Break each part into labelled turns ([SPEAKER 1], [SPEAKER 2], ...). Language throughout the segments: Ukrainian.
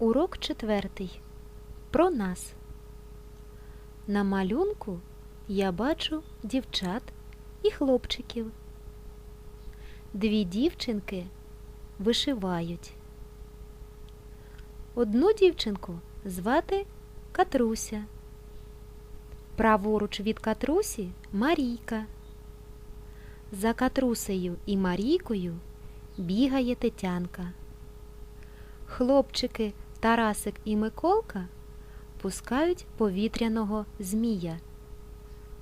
[SPEAKER 1] Урок четвертий. Про нас. На малюнку я бачу дівчат і хлопчиків. Дві дівчинки вишивають. Одну дівчинку звати Катруся. Праворуч від Катрусі Марійка. За Катрусею і Марійкою бігає Тетянка. Хлопчики Тарасик і Миколка пускають повітряного змія.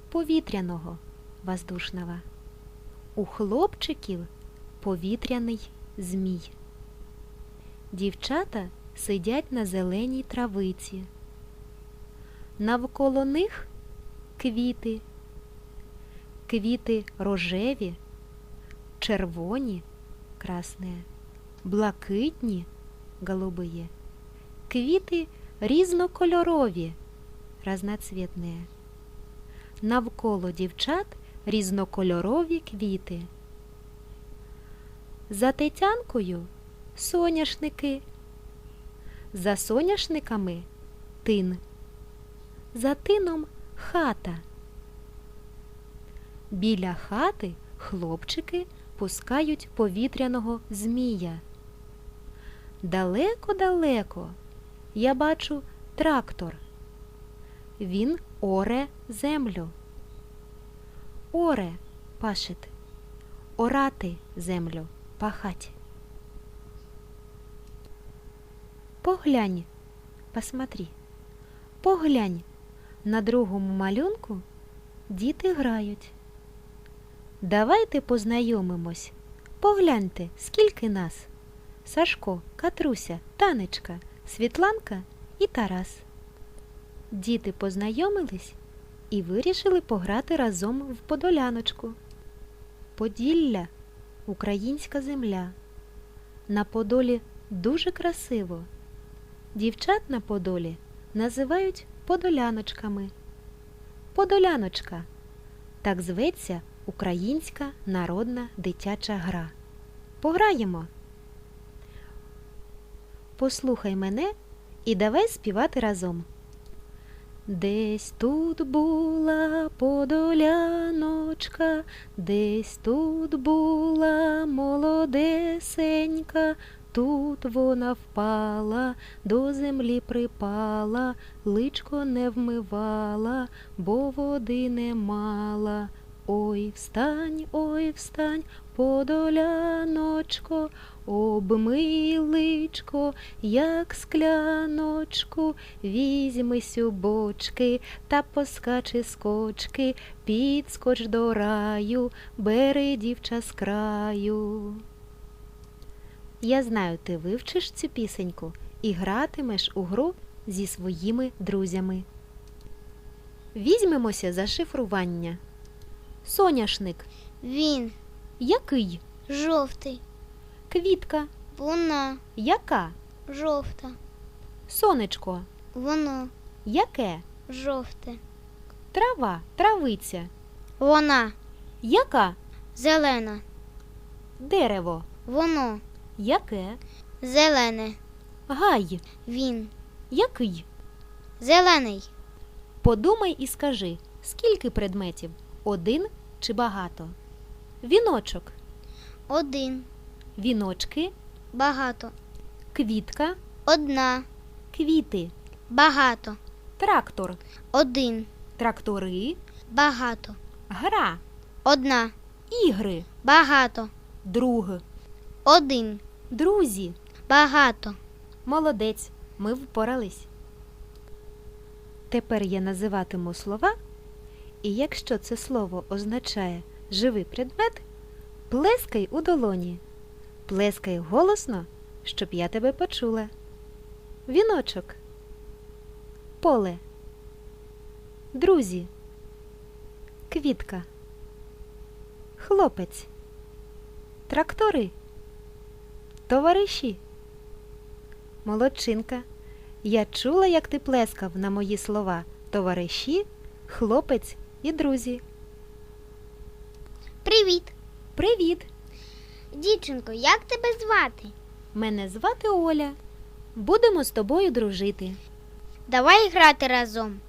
[SPEAKER 1] Повітряного воздушного. У хлопчиків повітряний змій. Дівчата сидять на зеленій травиці. Навколо них квіти. Квіти рожеві, червоні, красне, блакитні, голубые. Квіти різнокольорові, разноцвітні. Навколо дівчат різнокольорові квіти. За тетянкою соняшники. За соняшниками тин. За тином хата. Біля хати хлопчики пускають повітряного змія. Далеко-далеко я бачу трактор. Він оре землю. Оре пашет. Орати землю, пахать. Поглянь, посмотри. Поглянь, на другому малюнку діти грають. Давайте познайомимось. Погляньте, скільки нас. Сашко, Катруся, Танечка, Світланка і Тарас. Діти познайомились і вирішили пограти разом в подоляночку. Поділля українська земля. На Подолі дуже красиво. Дівчат на Подолі називають подоляночками. Подоляночка так зветься українська народна дитяча гра. Пограємо. Послухай мене і давай співати разом. Десь тут була подоляночка, десь тут була молодесенька, тут вона впала, до землі припала, личко не вмивала, бо води не мала. Ой, встань, ой, встань, подоляночко, обмий личко, як скляночку, візьми сюбочки та поскачи скочки, підскоч до раю, бери дівча з краю. Я знаю, ти вивчиш цю пісеньку і гратимеш у гру зі своїми друзями. Візьмемося за шифрування. Соняшник.
[SPEAKER 2] Він
[SPEAKER 1] Який?
[SPEAKER 2] жовтий,
[SPEAKER 1] Квітка.
[SPEAKER 2] вона
[SPEAKER 1] Яка?
[SPEAKER 2] жовта,
[SPEAKER 1] Сонечко.
[SPEAKER 2] воно
[SPEAKER 1] Яке?
[SPEAKER 2] жовте,
[SPEAKER 1] Трава. Травиця.
[SPEAKER 2] вона
[SPEAKER 1] Яка?
[SPEAKER 2] зелена,
[SPEAKER 1] Дерево.
[SPEAKER 2] воно
[SPEAKER 1] Яке?
[SPEAKER 2] зелене,
[SPEAKER 1] Гай.
[SPEAKER 2] він
[SPEAKER 1] Який?
[SPEAKER 2] зелений,
[SPEAKER 1] Подумай і скажи, скільки предметів? Один чи багато? Віночок.
[SPEAKER 2] один,
[SPEAKER 1] Віночки.
[SPEAKER 2] багато,
[SPEAKER 1] Квітка.
[SPEAKER 2] одна,
[SPEAKER 1] Квіти.
[SPEAKER 2] багато,
[SPEAKER 1] Трактор.
[SPEAKER 2] один,
[SPEAKER 1] Трактори.
[SPEAKER 2] багато,
[SPEAKER 1] Гра.
[SPEAKER 2] одна,
[SPEAKER 1] Ігри.
[SPEAKER 2] багато,
[SPEAKER 1] Друг.
[SPEAKER 2] один,
[SPEAKER 1] Друзі.
[SPEAKER 2] багато,
[SPEAKER 1] Молодець. Ми впорались. Тепер я називатиму слова, і якщо це слово означає живий предмет, плескай у долоні. Плескай голосно, щоб я тебе почула. Віночок. Поле. Друзі. Квітка. Хлопець. Трактори. Товариші. Молодчинка. Я чула, як ти плескав на мої слова товариші, хлопець і друзі.
[SPEAKER 2] Привіт,
[SPEAKER 1] Привіт!
[SPEAKER 2] дівчинко, як тебе звати?
[SPEAKER 1] Мене звати Оля. Будемо з тобою дружити.
[SPEAKER 2] Давай грати разом.